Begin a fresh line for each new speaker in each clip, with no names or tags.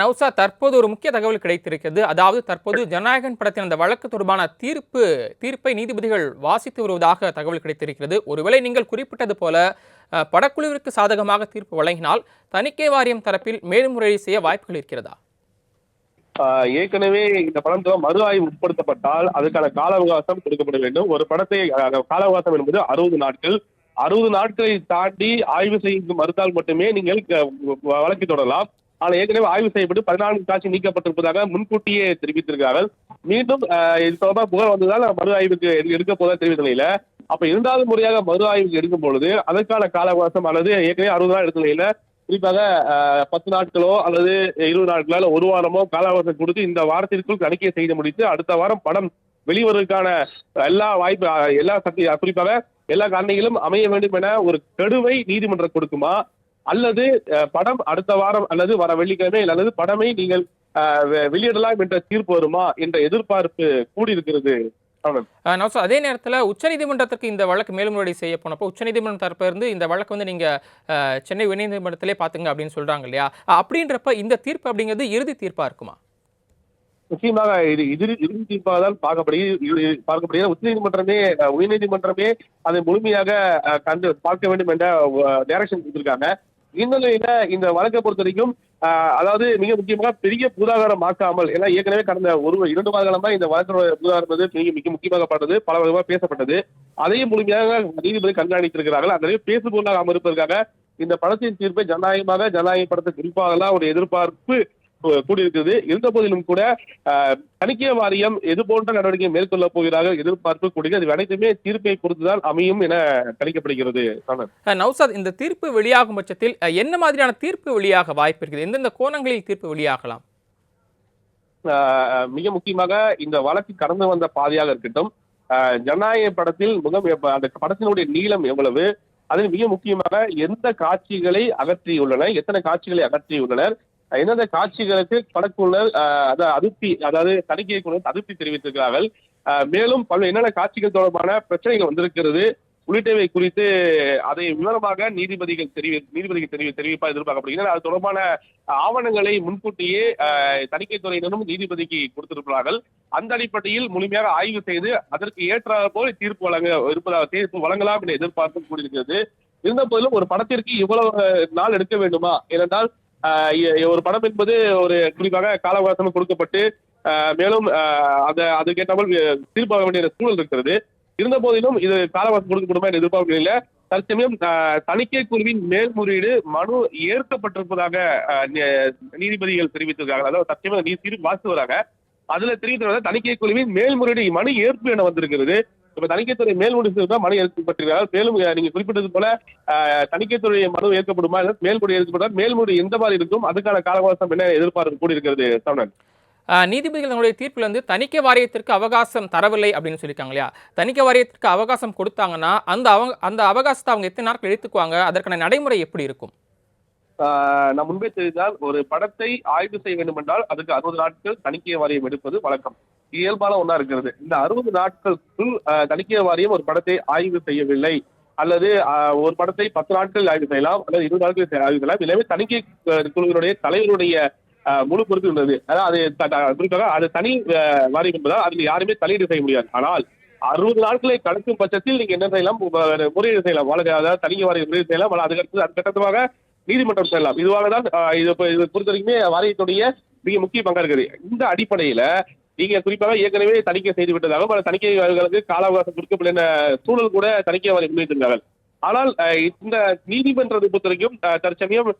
நவுசா தற்போது ஒரு முக்கிய தகவல் கிடைத்திருக்கிறது. அதாவது தற்போது ஜனநாயகன் படத்தின் அந்த வழக்கு தொடர்பான தீர்ப்பு தீர்ப்பை நீதிபதிகள் வாசித்து வருவதாக தகவல் கிடைத்திருக்கிறது. ஒருவேளை நீங்கள் குறிப்பிட்டது போல படக்குழுவிற்கு சாதகமாக தீர்ப்பு வழங்கினால் தணிக்கை வாரியம் தரப்பில் மேல்முறையீடு செய்ய வாய்ப்புகள் இருக்கிறதா?
ஏற்கனவே இந்த படம் மறு ஆய்வு உட்படுத்தப்பட்டால் அதுக்கான கால அவகாசம் கொடுக்கப்பட வேண்டும். ஒரு படத்தை கால அவகாசம் என்பது அறுபது நாட்கள். அறுபது நாட்களை தாண்டி ஆய்வு செய்ய மறுத்தால் மட்டுமே நீங்கள் வழக்கு தொடரலாம். ஆனால் ஏற்கனவே ஆய்வு செய்யப்பட்டு பதினான்கு காட்சி நீக்கப்பட்டிருப்பதாக முன்கூட்டியே தெரிவித்திருக்கிறார்கள். மீண்டும் இது தொடர்பாக புகார் வந்ததால் மறு ஆய்வுக்கு எடுக்க போதாக தெரிவித்த நிலையில அப்ப இரண்டாவது முறையாக மறு ஆய்வுக்கு எடுக்கும் பொழுது அதற்கான கால அவகாசம் அல்லது ஏற்கனவே அறுபது நாள் எடுத்த நிலையில குறிப்பாக பத்து நாட்களோ அல்லது இருபது நாட்களோ அல்ல ஒரு வாரமோ கால அவகாசம் கொடுத்து இந்த வாரத்திற்குள் தணிக்கை செய்து முடித்து அடுத்த வாரம் படம் வெளிவருவதற்கான எல்லா வாய்ப்பு எல்லா சக்தி குறிப்பாக எல்லா காரணிகளும் அமைய வேண்டும் என ஒரு கெடுவை நீதிமன்றம் கொடுக்குமா? அல்லது படம் அடுத்த வாரம் அல்லது வர வெள்ளிக்கிழமை அல்லது படமை நீங்கள் வெளியிடலாம் என்ற தீர்ப்பு வருமா என்ற எதிர்பார்ப்பு கூடியிருக்கிறது.
நௌசா அதே நேரத்தில் உச்சநீதிமன்றத்திற்கு இந்த வழக்கு மேல்முறையீடு செய்ய போனப்போ உச்சநீதிமன்றம் தரப்பிலிருந்து இந்த வழக்கு வந்து நீங்கள் சென்னை உயர்நீதிமன்றத்திலே பார்த்துங்க அப்படின்னு சொல்கிறாங்க இல்லையா? அப்படின்றப்ப இந்த தீர்ப்பு அப்படிங்கிறது இறுதி தீர்ப்பாக இருக்குமா?
நிச்சயமாக இது இறுதி இறுதி தீர்ப்பாக தான் பார்க்கப்படுகிறது பார்க்கப்படுகிறது. உச்சநீதிமன்றமே உயர்நீதிமன்றமே அதை முழுமையாக கண்டு பார்க்க வேண்டும் என்ற டைரக்ஷன் கொடுத்திருக்காங்க. இந்த இந்த வழக்கை பொறுத்த வரைக்கும் அதாவது மிக முக்கியமாக பெரிய பூதாகாரம் ஆக்காமல் ஏன்னா ஏற்கனவே கடந்த ஒரு இரண்டு மாத காலமா இந்த வழக்கோட பூதாகாரம் மிக மிக முக்கியமாக முக்கியமாகப்பட்டது பல விதமாக பேசப்பட்டது. அதையும் முழுமையாக நீதிபதி கண்காணித்திருக்கிறார்கள். அந்த பேசுபொருளாக அமர்ப்பதற்காக இந்த படத்தின் தீர்ப்பை ஜனநாயகமாக ஜனநாயக படத்தை குறிப்பாக ஒரு எதிர்பார்ப்பு கூடியிருக்கிறது. இருந்த போதிலும் கூட தணிக்கை வாரியம் எது போன்ற நடவடிக்கை மேற்கொள்ள போகிறார்கள் எதிர்பார்ப்பு கூடிய அது அனைத்துமே தீர்ப்பை பொறுத்துதான் அமையும் என கணிக்கப்படுகிறது
நௌசாத் இந்த தீர்ப்பு வெளியாகும் பட்சத்தில் என்ன மாதிரியான தீர்ப்பு வெளியாக வாய்ப்பு இருக்குது? எந்தெந்த கோணங்களில் தீர்ப்பு வெளியாகலாம்?
மிக முக்கியமாக இந்த வழக்கு கடந்து வந்த பாதையாக இருக்கட்டும் ஜனநாயக படத்தில் முகம் அந்த படத்தினுடைய நீளம் எவ்வளவு அதில் மிக முக்கியமாக எந்த காட்சிகளை அகற்றியுள்ளனர் எத்தனை காட்சிகளை அகற்றியுள்ளனர் எந்தெந்த காட்சிகளுக்கு படக்குழுவினர் அதிருப்தி அதாவது தணிக்கை குழு அதிருப்தி தெரிவித்திருக்கிறார்கள். மேலும் பல என்னென்ன காட்சிகள் தொடர்பான பிரச்சனைகள் வந்திருக்கிறது உள்ளிட்டவை குறித்து அதை விவரமாக நீதிபதிகள் தெரிவி நீதிபதிகள் தெரிவி தெரிவிப்பா எதிர்பார்க்கப்படுகிறது அது தொடர்பான ஆவணங்களை முன்கூட்டியே ஆஹ், தணிக்கைத்துறையினரும் நீதிபதிக்கு கொடுத்திருக்கிறார்கள். அந்த அடிப்படையில் முழுமையாக ஆய்வு செய்து அதற்கு ஏற்றாற் போல் தீர்ப்பு வழங்க இருப்பதாக தீர்ப்பு வழங்கலாம் என்று எதிர்பார்ப்பு கூடியிருக்கிறது. இருந்த போதிலும் ஒரு படத்திற்கு இவ்வளவு நாள் எடுக்க வேண்டுமா? ஏனென்றால் ஒரு படம் என்பது ஒரு குறிப்பாக கால அவகாசம் கொடுக்கப்பட்டு மேலும் அந்த அதுக்கேற்றாமல் தீர்ப்பாக வேண்டிய சூழல் இருக்கிறது. இருந்த போதிலும் இது கால அவகாசம் கொடுக்கப்படுமா என்ற எதிர்பார்ப்பு இல்லை. தற்சமயம் தணிக்கை குழுவின் மேல்முறையீடு மனு ஏற்கப்பட்டிருப்பதாக நீ- நீதிபதிகள் தெரிவித்திருக்காங்க. அதாவது தற்சமயம் நீ தீர்ப்பு வாசித்து வராங்க அதுல தெரிவித்திருந்த தணிக்கை குழுவின் மேல்முறையீடு மனு ஏற்பு என வந்திருக்கிறது. இப்ப தணிக்கைத்துறை மேல்முறையீடு தான் மனு ஏற்கப்பட்டிருக்கிறார்கள் மேலும் நீங்க குறிப்பிட்டது போல தணிக்கைத்துறை மனு ஏற்கப்படுமா? மேல்முறை ஏற்கப்பட்டால் மேல்முறை எந்த மாதிரி இருக்கும்? அதுக்கான காலவாசம் என்ன எதிர்பார்ப்பு கூடியிருக்கிறது சரவணன்
அஹ், நீதிபதிகள் தங்களுடைய தீர்ப்பில் வந்து தணிக்கை வாரியத்திற்கு அவகாசம் தரவில்லை அப்படின்னு சொல்லியிருக்காங்க இல்லையா? தணிக்கை வாரியத்திற்கு அவகாசம் கொடுத்தாங்கன்னா அந்த அவங்க அந்த அவகாசத்தை அவங்க எத்தனை நாட்கள் எடுத்துக்குவாங்க? அதற்கான நடைமுறை எப்படி இருக்கும்?
நான் முன்பே தெரிந்தால் ஒரு படத்தை ஆய்வு செய்ய வேண்டும் என்றால் அதுக்கு அறுபது நாட்கள் தணிக்கை வாரியம் எடுப்பது வழக்கம். இயல்பான ஒன்றா இருக்கிறது. இந்த அறுபது நாட்களுக்குள் தணிக்கை வாரியம் ஒரு படத்தை ஆய்வு செய்யவில்லை. அல்லது ஒரு படத்தை பத்து நாட்கள் ஆய்வு செய்யலாம் அல்லது இருபது நாட்கள் ஆய்வு செய்யலாம். எனவே தணிக்கை குழுவினுடைய தலைவருடைய முழு பொறுப்பு உள்ளது அதாவது அது குறிப்பாக அது தனி வாரியம் என்பதால் அதில் யாருமே தலையீடு செய்ய முடியாது. ஆனால் அறுபது நாட்களை கடக்கும் பட்சத்தில் நீங்க என்ன செய்யலாம்? முறையீடு செய்யலாம். வழக்கு அதாவது தணிக்கை வாரியம் முறையீடு செய்யலாம். அல்லது அதுக்கடுத்து அது கட்டமாக நீதிமன்றம் செல்லலாம் இதுவாக தான் இது இது பொறுத்த வரைக்குமே வாரியத்துடைய மிக முக்கிய பங்கா இருக்குது. இந்த அடிப்படையில நீங்க குறிப்பாக ஏற்கனவே தணிக்கை செய்து விட்டதாகவும் பல தணிக்கையாளர்களுக்கு கால அவகாசம் கொடுக்கப்பட்ட சூழல் கூட தணிக்கை வாரியம் முன்வைத்திருந்தார்கள். ஆனால் இந்த நீதிமன்றத்தை பொறுத்த வரைக்கும் தற்சமயம்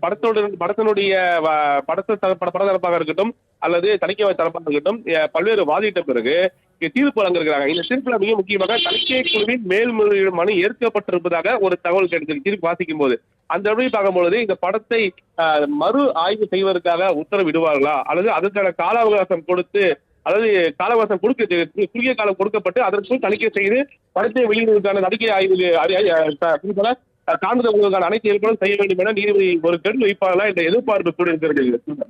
படத்தோடு படத்தினுடைய படத்தை தர- பட தரப்பாக இருக்கட்டும் அல்லது தணிக்கை தரப்பாக இருக்கட்டும் பல்வேறு வாதிட்ட பிறகு தீர்ப்பு வழங்கிருக்கிறாங்க இந்த தீர்ப்புல மிக முக்கியமாக தணிக்கை குழுவின் மேல்முறையீடு மனு ஏற்கப்பட்டிருப்பதாக ஒரு தகவல் கிடைத்தது தீர்ப்பு வாசிக்கும் போது அந்த வழி பார்க்கும்பொழுது இந்த படத்தை மறு ஆய்வு செய்வதற்காக உத்தரவிடுவார்களா? அல்லது அதற்கான கால அவகாசம் கொடுத்து அதாவது காலவாசம் கொடுக்க குறுகிய காலம் கொடுக்கப்பட்டு அதற்கு தணிக்கை செய்து படத்தை வெளியிடுவதற்கான நடிகை ஆய்வு சான்றிதழ்களுக்கான அனைத்து ஏற்பாடும் செய்ய வேண்டும் என நீதிபதி ஒரு கண் வைப்பார்களா என்ற எதிர்பார்ப்பு கூட இருக்கிறது.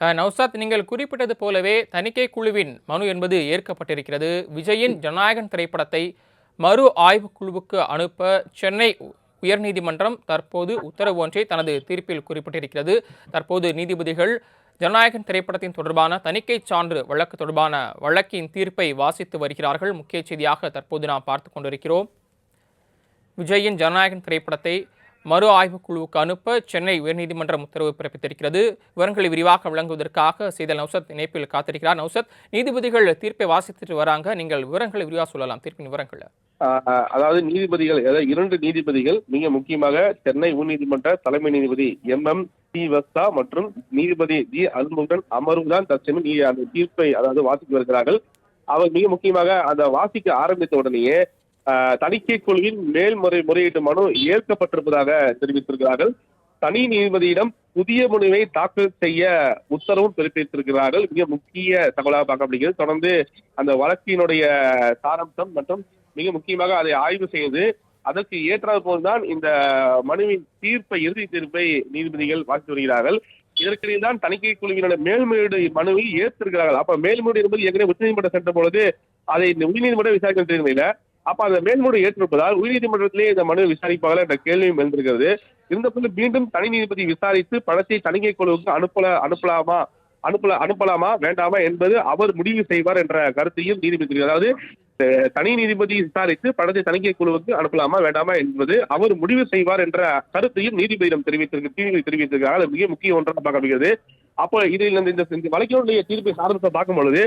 நௌசாத் நீங்கள் குறிப்பிட்டது போலவே தணிக்கை குழுவின் மனு என்பது ஏற்கப்பட்டிருக்கிறது. விஜயின் ஜனநாயகன் திரைப்படத்தை மறு ஆய்வு குழுவுக்கு அனுப்ப சென்னை உயர்நீதிமன்றம் தற்போது உத்தரவு ஒன்றை தனது தீர்ப்பில் குறிப்பிட்டிருக்கிறது. தற்போது நீதிபதிகள் ஜனநாயகன் திரைப்படத்தின் தொடர்பான தணிக்கை சான்று வழக்கு தொடர்பான வழக்கின் தீர்ப்பை வாசித்து வருகிறார்கள். முக்கிய செய்தியாக தற்போது நாம் பார்த்து கொண்டிருக்கிறோம். விஜயின் ஜனநாயகன் திரைப்படத்தை மறு ஆய்வுக் குழுவுக்கு அனுப்ப சென்னை உயர்நீதிமன்றம் உத்தரவு பிறப்பித்திருக்கிறது. விவரங்களை விரிவாக வழங்குவதற்காக செய்தல் நௌசத் இணைப்பில் காத்திருக்கிறார். நௌசத் நீதிபதிகள் தீர்ப்பை வாசித்துட்டு வராங்க. நீங்கள் விவரங்களை விரிவாக சொல்லலாம். தீர்ப்பின் விவரங்களை
அதாவது நீதிபதிகள் அதாவது இரண்டு நீதிபதிகள் மிக முக்கியமாக சென்னை உயர்நீதிமன்ற தலைமை நீதிபதி எம் எம் டி வஸ்தா மற்றும் நீதிபதி ஜி அல்முகன் அமர்வு தான் தற்சமயம் நீ அந்த தீர்ப்பை அதாவது வாசித்து வருகிறார்கள். அவர் மிக முக்கியமாக அந்த வாசிக்க ஆரம்பித்த உடனேயே தணிக்கை குழுவின் மேல்முறை முறையீட்டு மனு ஏற்கப்பட்டிருப்பதாக தெரிவித்திருக்கிறார்கள். தனி நீதிபதியிடம் புதிய மனுவை தாக்கல் செய்ய உத்தரவும் பிறப்பித்திருக்கிறார்கள். மிக முக்கிய தகவலாக பார்க்கப்படுகிறது. தொடர்ந்து அந்த வழக்கினுடைய சாராம்சம் மற்றும் மிக முக்கியமாக அதை ஆய்வு செய்து அதற்கு ஏற்றாறு போல்தான் இந்த மனுவின் தீர்ப்பை இறுதி தீர்ப்பை நீதிபதிகள் வாசித்து வருகிறார்கள். இதற்கிடையில் தான் தணிக்கை குழுவினுடைய மேல்முறையீடு மனுவை ஏற்றிருக்கிறார்கள் அப்ப மேல்முறையீடு என்பது ஏற்கனவே உச்சநீதிமன்றம் சென்ற பொழுது அதை உயர்நீதிமன்றம் விசாரிக்க தெரியவில்லை அப்ப அந்த மேல்முறை ஏற்றிருப்பதால் உயர்நீதிமன்றத்திலே இந்த மனு விசாரிப்பார்கள் என்ற கேள்வியும் எழுந்திருக்கிறது. இருந்தபோது மீண்டும் தனி நீதிபதி விசாரித்து பணத்தை தணிக்கை குழுவுக்கு அனுப்பல அனுப்பலாமா அனுப்பல அனுப்பலாமா வேண்டாமா என்பது அவர் முடிவு செய்வார் என்ற கருத்தையும் நீதிபதி அதாவது தனி நீதிபதி விசாரித்து பணத்தை தணிக்கை குழுவுக்கு அனுப்பலாமா வேண்டாமா என்பது அவர் முடிவு செய்வார் என்ற கருத்தையும் நீதிபதியிடம் தெரிவித்திருக்கு தீர்வு தெரிவித்திருக்கிறார் அது மிக முக்கிய ஒன்றாக பார்க்கப்படுகிறது. அப்போ இதில் இந்த இந்த வழக்கினுடைய தீர்ப்பை சார்ந்த பார்க்கும் பொழுது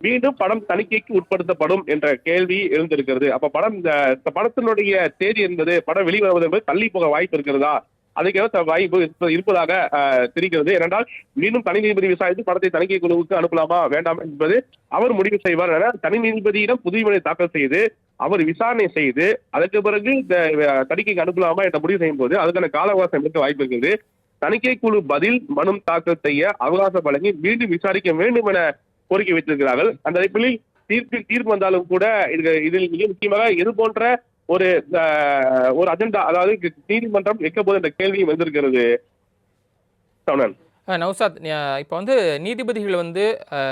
மீண்டும் படம் தணிக்கைக்கு உட்படுத்தப்படும் என்ற கேள்வி எழுந்திருக்கிறது. அப்ப படம் இந்த படத்தினுடைய தேதி என்பது படம் வெளிவருவது என்பது தள்ளி போக வாய்ப்பு இருக்கிறதா? அதுக்கேற்ற வாய்ப்பு இருப்பதாக தெரிகிறது. ஏனென்றால் மீண்டும் தனி நீதிபதி விசாரித்து படத்தை தணிக்கை குழுவுக்கு அனுப்பலாமா வேண்டாம் என்பது அவர் முடிவு செய்வார். என தனி நீதிபதியிடம் புதுமனை தாக்கல் செய்து அவர் விசாரணை செய்து அதற்கு பிறகு இந்த தணிக்கைக்கு அனுப்பலாமா என்ற முடிவு செய்யும் போது அதுக்கான கால அவகாசம் இருக்க வாய்ப்பு இருக்கிறது தணிக்கை குழு பதில் மனு தாக்கல் செய்ய அவகாசம் வழங்கி மீண்டும் விசாரிக்க வேண்டும் என கோரிக்கை வைத்திருக்கிறார்கள். அந்த அடிப்படையில் தீர்ப்பு தீர்ப்பு வந்தாலும் கூட இது இதில் மிக முக்கியமாக இது போன்ற ஒரு ஒரு அஜெண்டா அதாவது நீதிமன்றம் வைக்க போது என்ற கேள்வியும் வந்திருக்கிறது. சவுனன்.
அஹ் இப்போ வந்து நீதிபதிகள் வந்து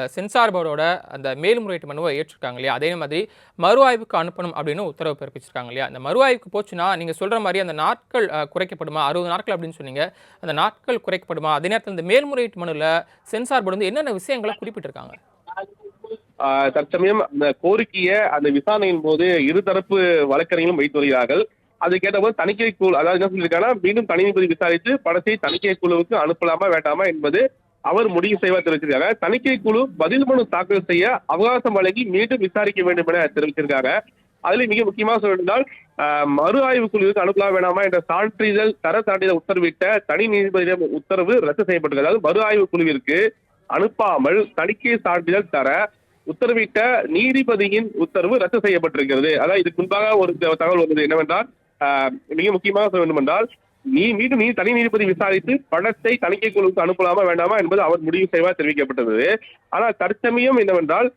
சென்சார் போர்டோட அந்த மேல்முறையீட்டு மனுவை ஏற்றிருக்காங்க இல்லையா? அதே மாதிரி மறு ஆய்வுக்கு அனுப்பணும் அப்படின்னு உத்தரவு பிறப்பிச்சிருக்காங்க இல்லையா? அந்த மறு ஆய்வுக்கு போச்சுன்னா நீங்கள் சொல்கிற மாதிரி அந்த நாட்கள் குறைக்கப்படுமா? அறுபது நாட்கள் அப்படின்னு சொன்னீங்க. அந்த நாட்கள் குறைக்கப்படுமா? அதே நேரத்தில் இந்த மேல்முறையீட்டு மனுவில் சென்சார் போர்டு வந்து என்னென்ன விஷயங்களை குறிப்பிட்டிருக்காங்க?
தற்சமயம் அந்த கோரிக்கையை அந்த விசாரணையின் போது இருதரப்பு வழக்கறிஞர்களும் வைத்து வருகிறார்கள். அதுக்கேற்ற போது தணிக்கை குழு அதாவது என்ன சொல்லியிருக்காங்கன்னா மீண்டும் தனி நீதிபதி விசாரித்து படத்தை தணிக்கை குழுவுக்கு அனுப்பலாமா வேண்டாமா என்பது அவர் முடிவு செய்வார் தெரிவிச்சிருக்காங்க தணிக்கை குழு பதில் மனு தாக்கல் செய்ய அவகாசம் வழங்கி மீண்டும் விசாரிக்க வேண்டும் என தெரிவிச்சிருக்காங்க அதுல மிக முக்கியமாக சொல்லியிருந்தால் மறு ஆய்வு குழுவுக்கு அனுப்பலாம் வேணாமா என்ற சான்றிதழ் தர சான்றிதழ் உத்தரவிட்ட தனி நீதிபதியிடம் உத்தரவு ரத்து செய்யப்பட்டுள்ளது அதாவது மறு ஆய்வு குழுவிற்கு அனுப்பாமல் தணிக்கை சான்றிதழ் தர உத்தரவிட்ட நீதிபதியின் உத்தரவு ரத்து செய்யப்பட்டிருக்கிறது. அதாவது இதுக்கு முன்பாக ஒரு தகவல் வந்தது என்னவென்றால் மிக முக்கியமாக சொல்ல வேண்டும் என்றால் நீ மீண்டும் நீ தனி நீதிபதி விசாரித்து பணத்தை தணிக்கை குழுவுக்கு அனுப்பலாமா வேண்டாமா என்பது அவர் முடிவு செய்வார் தெரிவிக்கப்பட்டது. ஆனால் தற்சமயம் என்னவென்றால்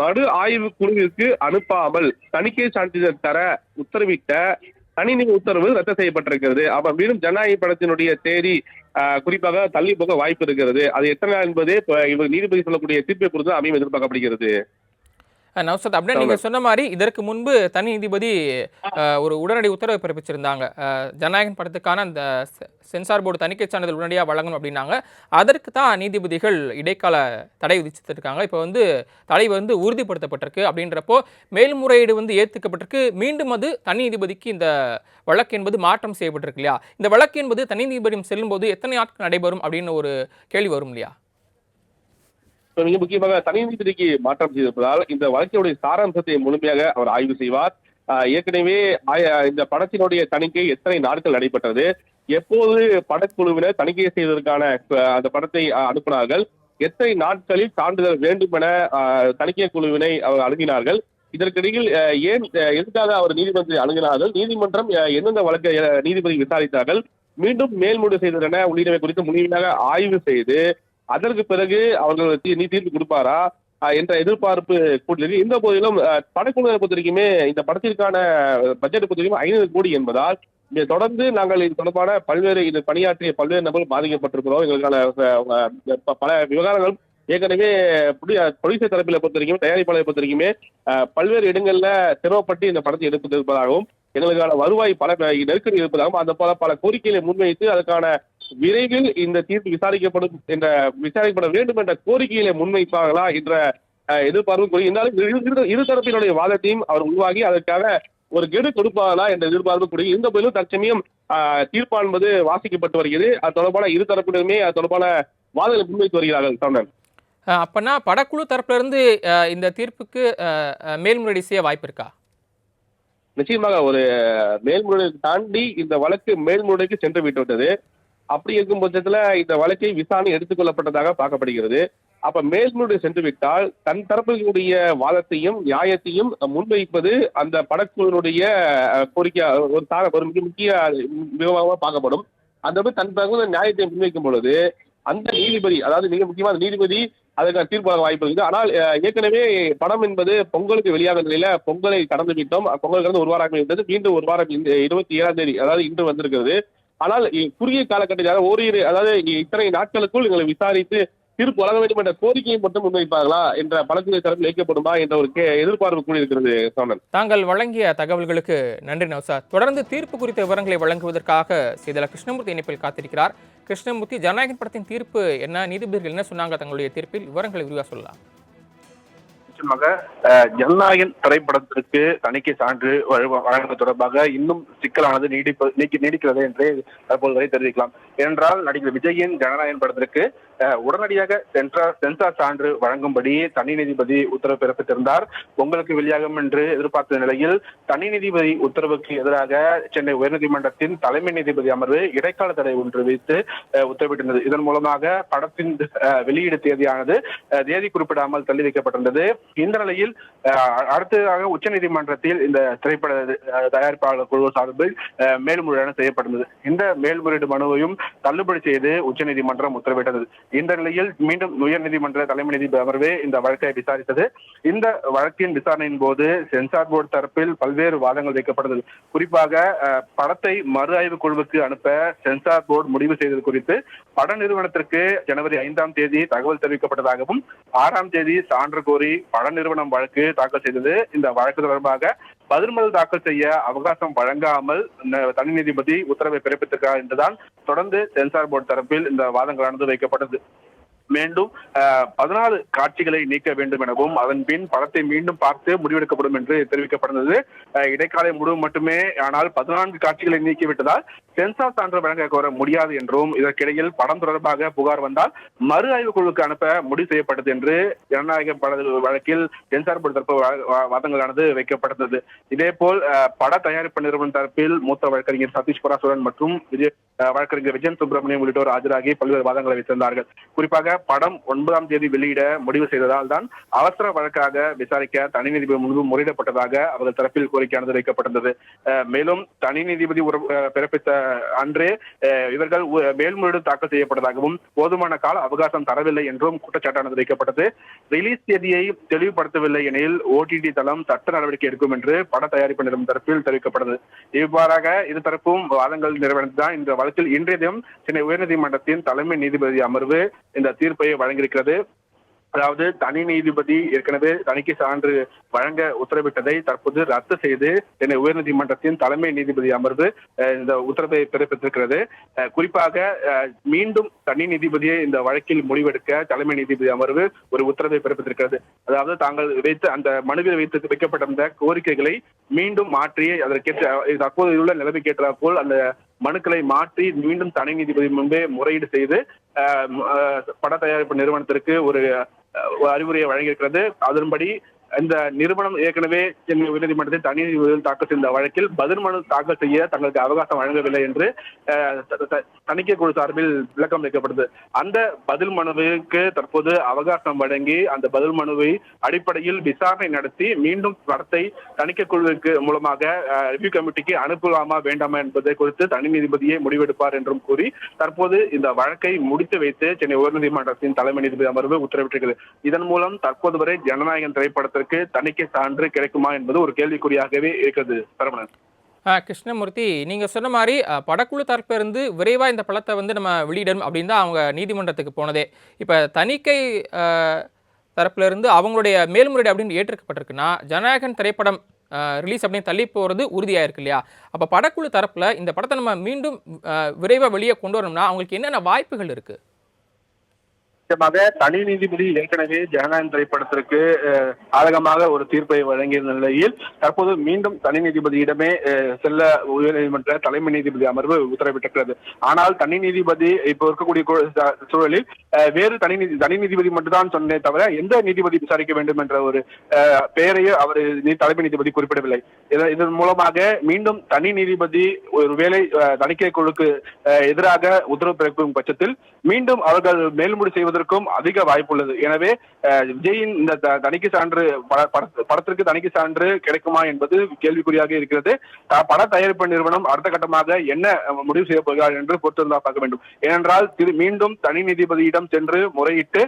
மறு ஆய்வு குழுவிற்கு அனுப்பாமல் தணிக்கை சான்றிதழ் தர உத்தரவிட்ட தனிநீதி உத்தரவு ரத்து செய்யப்பட்டிருக்கிறது. அப்ப மீண்டும் ஜனநாயக படத்தினுடைய தேதி குறிப்பாக தள்ளி போக வாய்ப்பு இருக்கிறது. அது எத்தனை நாள் என்பது இவர் நீதிபதி சொல்லக்கூடிய தீர்ப்பை பொறுத்து அமையும் எதிர்பார்க்கப்படுகிறது.
நௌசத் அப்படியே நீங்கள் சொன்ன மாதிரி இதற்கு முன்பு தனி நீதிபதி ஒரு உடனடி உத்தரவை பிறப்பிச்சிருந்தாங்க. ஜனநாயகன் படத்துக்கான அந்த சென்சார் போர்டு தணிக்கை சான்றிதழ் உடனடியாக வழங்கணும் அப்படின்னாங்க. அதற்கு தான் நீதிபதிகள் இடைக்கால தடை விதிச்சிருக்காங்க இப்போ வந்து தடை வந்து உறுதிப்படுத்தப்பட்டிருக்கு அப்படின்றப்போ மேல்முறையீடு வந்து ஏற்றுக்கப்பட்டிருக்கு மீண்டும் அது தனி நீதிபதிக்கு இந்த வழக்கு என்பது மாற்றம் செய்யப்பட்டிருக்கு இல்லையா? இந்த வழக்கு என்பது தனி நீதிபதியும் செல்லும்போது எத்தனை நாட்கள் நடைபெறும் அப்படின்னு ஒரு கேள்வி வரும் இல்லையா?
ஸோ மிக முக்கியமாக தனி நீதிபதிக்கு மாற்றம் செய்திருப்பதால் இந்த வழக்கினுடைய சாராம்சத்தை முழுமையாக அவர் ஆய்வு செய்வார். ஏற்கனவே ஆய- இந்த படத்தினுடைய தணிக்கை எத்தனை நாட்கள் நடைபெற்றது எப்போது படக்குழுவினர் தணிக்கை செய்வதற்கான அந்த படத்தை அனுப்பினார்கள் எத்தனை நாட்களில் சான்றிதழ் வேண்டும் என தணிக்கை குழுவினை அவர் அணுகினார்கள் இதற்கிடையில் ஏன் எதுக்காக அவர் நீதிமன்றத்தை அணுகினார்கள் நீதிமன்றம் எந்தெந்த வழக்கை நீதிபதி விசாரித்தார்கள் மீண்டும் மேல்முறை செய்ததென உள்ளிட்டவை குறித்து முழுமையாக ஆய்வு செய்து அதற்கு பிறகு அவர்கள் தீ- நீ தீர்ப்பு கொடுப்பாரா? என்ற எதிர்பார்ப்பு கூட்டியிருக்கு இந்த போதிலும் படக்குழுவை பொறுத்த வரைக்குமே இந்த படத்திற்கான பட்ஜெட் பொறுத்த வரைக்கும் ஐநூறு கோடி என்பதால் இதை தொடர்ந்து நாங்கள் இது தொடர்பான பல்வேறு இது பணியாற்றிய பல்வேறு நபர்கள் பாதிக்கப்பட்டிருக்கிறோம். எங்களுக்கான ப- பல விவகாரங்கள் ஏற்கனவே ப்ரொடியூசர் தரப்பில் பொறுத்த வரைக்கும் தயாரிப்பாளரை பொறுத்த வரைக்குமே பல்வேறு இடங்களில் சிரமப்பட்டு இந்த படத்தை எடுப்பதற்காகவும் எங்களுக்கான வருவாய் பல நெருக்கடி இருப்பதாகவும் அந்த பல பல கோரிக்கைகளை முன்வைத்து அதற்கான விரைவில் இந்த தீர்ப்பு விசாரிக்கப்படும் என்ற விசாரிக்கப்பட வேண்டும் என்ற கோரிக்கைகளை முன்வைப்பார்களா என்ற எதிர்பார்ப்பு கூறி இருந்தாலும் இரு- இரு- இரு தரப்பினுடைய வாதத்தையும் அவர் உருவாகி அதற்காக ஒரு கெடு கொடுப்பார்களா என்ற எதிர்பார்ப்பு கூடிய இந்த போதிலும் தற்சமயம் தீர்ப்பானது வாசிக்கப்பட்டு வருகிறது. அது தொடர்பான இரு தரப்பினருமே அது தொடர்பான வாதங்களை முன்வைத்து வருகிறார்கள்
தமிழன். அப்பனா படக்குழு தரப்புல இருந்து இந்த தீர்ப்புக்கு மேல்முறையீடு செய்ய வாய்ப்பு இருக்கா?
நிச்சயமாக ஒரு மேல்முறையை தாண்டி இந்த வழக்கு மேல்முறைக்கு சென்று விட்டுவிட்டது. அப்படி இருக்கும் பட்சத்துல இந்த வழக்கை விசாரணை எடுத்துக்கொள்ளப்பட்டதாக பார்க்கப்படுகிறது. அப்ப மேல்முறை சென்று விட்டால் தன் தரப்பினுடைய வாதத்தையும் நியாயத்தையும் முன்வைப்பது அந்த படக்குழுவினுடைய கோரிக்கை ஒரு தார ஒரு மிக முக்கிய விவகாரமாக பார்க்கப்படும். அந்த மாதிரி தன் தகுந்த நியாயத்தை முன்வைக்கும் பொழுது அந்த நீதிபதி அதாவது மிக முக்கியமான நீதிபதி அதற்கான தீர்ப்பு வழங்க வாய்ப்பு இருக்குது. ஆனால் ஏற்கனவே படம் என்பது பொங்கலுக்கு வெளியாக நிலையில பொங்கலை கடந்து விட்டோம். பொங்கல் கடந்து ஒரு வாரம் இருந்தது மீண்டும் ஒரு வாரம் இந்த இருபத்தி ஏழாம் தேதி அதாவது இன்று வந்திருக்கிறது. ஆனால் குறுகிய காலகட்டத்தில் அதாவது ஓரிரு அதாவது இத்தனை நாட்களுக்குள் எங்களை விசாரித்து தீர்ப்பு வழங்க வேண்டும் என்ற கோரிக்கையை மட்டும் முன்வைப்பார்களா என்ற பலத்துறை தரப்பில் வைக்கப்படும் என்ற ஒரு எதிர்பார்ப்பு கூடியிருக்கிறது சோழன்
தாங்கள் வழங்கிய தகவல்களுக்கு நன்றி நவசா தொடர்ந்து தீர்ப்பு குறித்த விவரங்களை வழங்குவதற்காக செய்தல கிருஷ்ணமூர்த்தி இணைப்பில் காத்திருக்கிறார். கிருஷ்ணமூர்த்தி ஜனநாயகன் படத்தின் தீர்ப்பு என்ன? நீதிபதிகள் என்ன சொன்னாங்க? தங்களுடைய தீர்ப்பில் விவரங்களை விரிவாக சொல்லலாம்.
நிச்சயமாக ஜனநாயகன் திரைப்படத்திற்கு தணிக்கை சான்று வழங்குவது தொடர்பாக இன்னும் சிக்கலானது நீடிப்பு நீக்கி நீடிக்கிறது என்று தற்போது வரை தெரிவிக்கலாம். ஏனென்றால் நடிகர் விஜயின் ஜனநாயகன் படத்திற்கு உடனடியாக சென்சார் சென்சார் சான்று வழங்கும்படி தனி நீதிபதி உத்தரவு பிறப்பித்திருந்தார். பொங்கலுக்கு வெளியாகும் என்று எதிர்பார்த்த நிலையில் தனி நீதிபதி உத்தரவுக்கு எதிராக சென்னை உயர்நீதிமன்றத்தின் தலைமை நீதிபதி அமர்வு இடைக்கால தடை ஒன்று வைத்து உத்தரவிட்டிருந்தது. இதன் மூலமாக படத்தின் வெளியீடு தேதியானது அஹ், தேதி குறிப்பிடாமல் தள்ளி வைக்கப்பட்டிருந்தது. இந்த நிலையில் அடுத்ததாக உச்சநீதிமன்றத்தில் இந்த திரைப்பட அஹ், தயாரிப்பாளர் குழு சார்பில் மேல்முறையீடு செய்யப்பட்டது இந்த மேல்முறையீடு மனுவையும் தள்ளுபடி செய்து உச்சநீதிமன்றம் உத்தரவிட்டது. இந்த நிலையில் மீண்டும் உயர்நீதிமன்ற தலைமை நீதிபதி அமர்வு இந்த வழக்கை விசாரித்தது. இந்த வழக்கின் விசாரணையின் போது சென்சார் போர்டு தரப்பில் பல்வேறு வாதங்கள் வைக்கப்பட்டது. குறிப்பாக படத்தை மறு ஆய்வு குழுவுக்கு அனுப்ப சென்சார் போர்டு முடிவு செய்தது குறித்து பட நிறுவனத்திற்கு ஜனவரி ஐந்தாம் தேதி தகவல் தெரிவிக்கப்பட்டதாகவும் ஆறாம் தேதி சான்று கோரி பட நிறுவனம் வழக்கு தாக்கல் செய்தது. இந்த வழக்கு தொடர்பாக பதில் மனு தாக்கல் செய்ய அவகாசம் வழங்காமல் தனி நீதிபதி உத்தரவை பிறப்பித்திருக்கிறார் என்றுதான் தொடர்ந்து சென்சார் போர்டு தரப்பில் இந்த வாதங்களானது வைக்கப்பட்டது. மீண்டும் பதினாலு காட்சிகளை நீக்க வேண்டும் எனவும் அதன் பின் படத்தை மீண்டும் பார்த்து முடிவெடுக்கப்படும் என்று தெரிவிக்கப்பட்டது. இடைக்காலை முடிவு மட்டுமே. ஆனால் பதினான்கு காட்சிகளை நீக்கிவிட்டதால் சென்சார் சான்று வழங்க கோர முடியாது என்றும் இதற்கிடையில் படம் தொடர்பாக புகார் வந்தால் மறு ஆய்வு குழுவுக்கு அனுப்ப முடிவு செய்யப்பட்டது என்று ஜனநாயக பட வழக்கில் சென்சார் போர்டு தரப்பு வா- வாதங்களானது வைக்கப்பட்டது இதேபோல் போல் பட தயாரிப்பு நிறுவனம் தரப்பில் மூத்த வழக்கறிஞர் சதீஷ் பராசுரன் மற்றும் விஜய் வழக்கறிஞர் விஜயன் சுப்பிரமணியம் உள்ளிட்டோர் ஆஜராகி பல்வேறு வாதங்களை வைத்திருந்தார்கள். குறிப்பாக படம் ஒன்பதாம் தேதி வெளியிட முடிவு செய்ததால் தான் அவசர வழக்காக விசாரிக்க தனி நீதிபதி முன்பு முறையிடப்பட்டதாக அவர்கள் தரப்பில் கோரிக்கையானது வைக்கப்பட்டிருந்தது. மேலும் தனி நீதிபதி பிறப்பித்த அன்றே இவர்கள் மேல்முறையீடு தாக்கல் செய்யப்பட்டதாகவும் போதுமான கால அவகாசம் தரவில்லை என்றும் குற்றச்சாட்டானது வைக்கப்பட்டது. ரிலீஸ் தேதியை தெளிவுபடுத்தவில்லை எனில் ஓடிடி தளம் சட்ட நடவடிக்கை எடுக்கும் என்று பட தயாரிப்பு நிறுவனம் தரப்பில் தெரிவிக்கப்பட்டது. இவ்வாறாக இரு தரப்பும் வாதங்கள் நிறைவடைந்துதான் இந்த வழக்கில் இன்றைய தினம் சென்னை உயர்நீதிமன்றத்தின் தலைமை நீதிபதி அமர்வு இந்த தீர்ப்பை வழங்கியிருக்கிறது. அதாவது தனி நீதிபதி ஏற்கனவே தணிக்கை சான்று வழங்க உத்தரவிட்டதை தற்போது ரத்து செய்து சென்னை உயர்நீதிமன்றத்தின் தலைமை நீதிபதி அமர்வு இந்த உத்தரவை பிறப்பித்திருக்கிறது. குறிப்பாக மீண்டும் தனி நீதிபதியை இந்த வழக்கில் முடிவெடுக்க தலைமை நீதிபதி அமர்வு ஒரு உத்தரவை பிறப்பித்திருக்கிறது. அதாவது தாங்கள் வைத்து அந்த மனுவில் வைத்து வைக்கப்பட்டிருந்த கோரிக்கைகளை மீண்டும் மாற்றி அதற்கேற்ற தற்போது உள்ள நிலைமைக்கேற்ற போல் அந்த மனுக்களை மாற்றி மீண்டும் தனி நீதிபதி முன்பே முறையீடு செய்து பட தயாரிப்பு நிறுவனத்திற்கு ஒரு ஒரு அறிவுரையை வழங்கியிருக்கிறது. அதன்படி இந்த நிறுவனம் ஏற்கனவே சென்னை உயர்நீதிமன்றத்தில் தனி நீதிபதியில் தாக்கல் செய்த வழக்கில் பதில் மனு தாக்கல் செய்ய தங்களுக்கு அவகாசம் வழங்கவில்லை என்று தணிக்கை குழு சார்பில் விளக்கம் அளிக்கப்பட்டது அந்த பதில் மனுவுக்கு தற்போது அவகாசம் வழங்கி அந்த பதில் மனுவை அடிப்படையில் விசாரணை நடத்தி மீண்டும் படத்தை தணிக்கை குழுவிற்கு மூலமாக ரிவ்யூ கமிட்டிக்கு அனுப்பலாமா வேண்டாமா என்பதை குறித்து தனி நீதிபதியே முடிவெடுப்பார் என்றும் கூறி தற்போது இந்த வழக்கை முடித்து வைத்து சென்னை உயர்நீதிமன்றத்தின் தலைமை நீதிபதி அமர்வு உத்தரவிட்டிருக்கிறது. இதன் மூலம் தற்போது வரை ஜனநாயகன் திரைப்படத்திற்கு தணிக்கை சான்று கிடைக்குமா என்பது ஒரு கேள்விக்குறியாகவே இருக்கிறது சரவணன்.
கிருஷ்ணமூர்த்தி நீங்கள் சொன்ன மாதிரி படக்குழு தரப்பிலிருந்து விரைவாக இந்த படத்தை வந்து நம்ம வெளியிடணும் அப்படின்னு தான் அவங்க நீதிமன்றத்துக்கு போனதே. இப்போ தணிக்கை தரப்பிலிருந்து தரப்புல இருந்து அவங்களுடைய மேல்முறையீடு அப்படின்னு ஏற்றுக்கப்பட்டிருக்குன்னா ஜனநாயகன் திரைப்படம் ரிலீஸ் அப்படின்னு தள்ளி போகிறது உறுதியாக இருக்கு இல்லையா? அப்போ படக்குழு தரப்பில் இந்த படத்தை நம்ம மீண்டும் விரைவாக வெளியே கொண்டு வரணும்னா அவங்களுக்கு என்னென்ன வாய்ப்புகள் இருக்குது
நிச்சயமாக தனி நீதிபதி ஏற்கனவே ஜனநாயகம் திரைப்படத்திற்கு ஆதகமாக ஒரு தீர்ப்பை வழங்கியிருந்த நிலையில் தற்போது மீண்டும் தனி நீதிபதியிடமே செல்ல உயர்நீதிமன்ற தலைமை நீதிபதி அமர்வு உத்தரவிட்டிருக்கிறது. ஆனால் தனி நீதிபதி இப்போ இருக்கக்கூடிய சூழலில் வேறு தனி நீதி தனி நீதிபதி மட்டும்தான் சொன்னே தவிர எந்த நீதிபதி விசாரிக்க வேண்டும் என்ற ஒரு பெயரையும் பெயரையே அவர் தலைமை நீதிபதி குறிப்பிடவில்லை. இதன் மூலமாக மீண்டும் தனி நீதிபதி ஒருவேளை வேலை தணிக்கை குழுக்கு எதிராக உத்தரவு பிறக்கும் பட்சத்தில் மீண்டும் அவர்கள் மேல்முடி வருவதற்கும் அதிக வாய்ப்புள்ளது எனவே விஜயின் இந்த தணிக்கை சான்று படத்திற்கு தணிக்கை சான்று கிடைக்குமா என்பது கேள்விக்குறியாக இருக்கிறது. பட தயாரிப்பு நிறுவனம் அடுத்த கட்டமாக என்ன முடிவு செய்ய போகிறார் என்று பொறுத்திருந்தா பார்க்க வேண்டும். ஏனென்றால் திரு மீண்டும் தனி நீதிபதியிடம் சென்று முறையிட்டு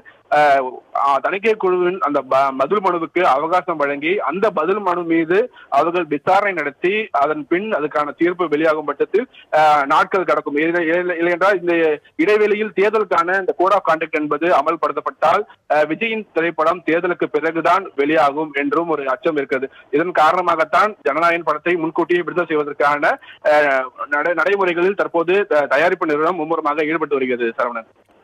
தணிக்கை குழுவின் அந்த பதில் மனுவுக்கு அவகாசம் வழங்கி அந்த பதில் மனு மீது அவர்கள் விசாரணை நடத்தி அதன் பின் அதுக்கான தீர்ப்பு வெளியாகும் பட்சத்தில் நாட்கள் கடக்கும். இல்லை- இல்லை என்றால் இந்த இடைவெளியில் தேர்தலுக்கான இந்த கோட் ஆஃப் கான்டக்ட் என்பது அமல்படுத்தப்பட்டால் அஹ், விஜயின் திரைப்படம் தேர்தலுக்கு பிறகுதான் வெளியாகும் என்றும் ஒரு அச்சம் இருக்கிறது. இதன் காரணமாகத்தான் ஜனநாயகன் படத்தை முன்கூட்டியே விடுதலை செய்வதற்கான அஹ், நடை- நடைமுறைகளில் தற்போது தயாரிப்பு நிறுவனம் மும்முரமாக ஈடுபட்டு வருகிறது சரவணன்.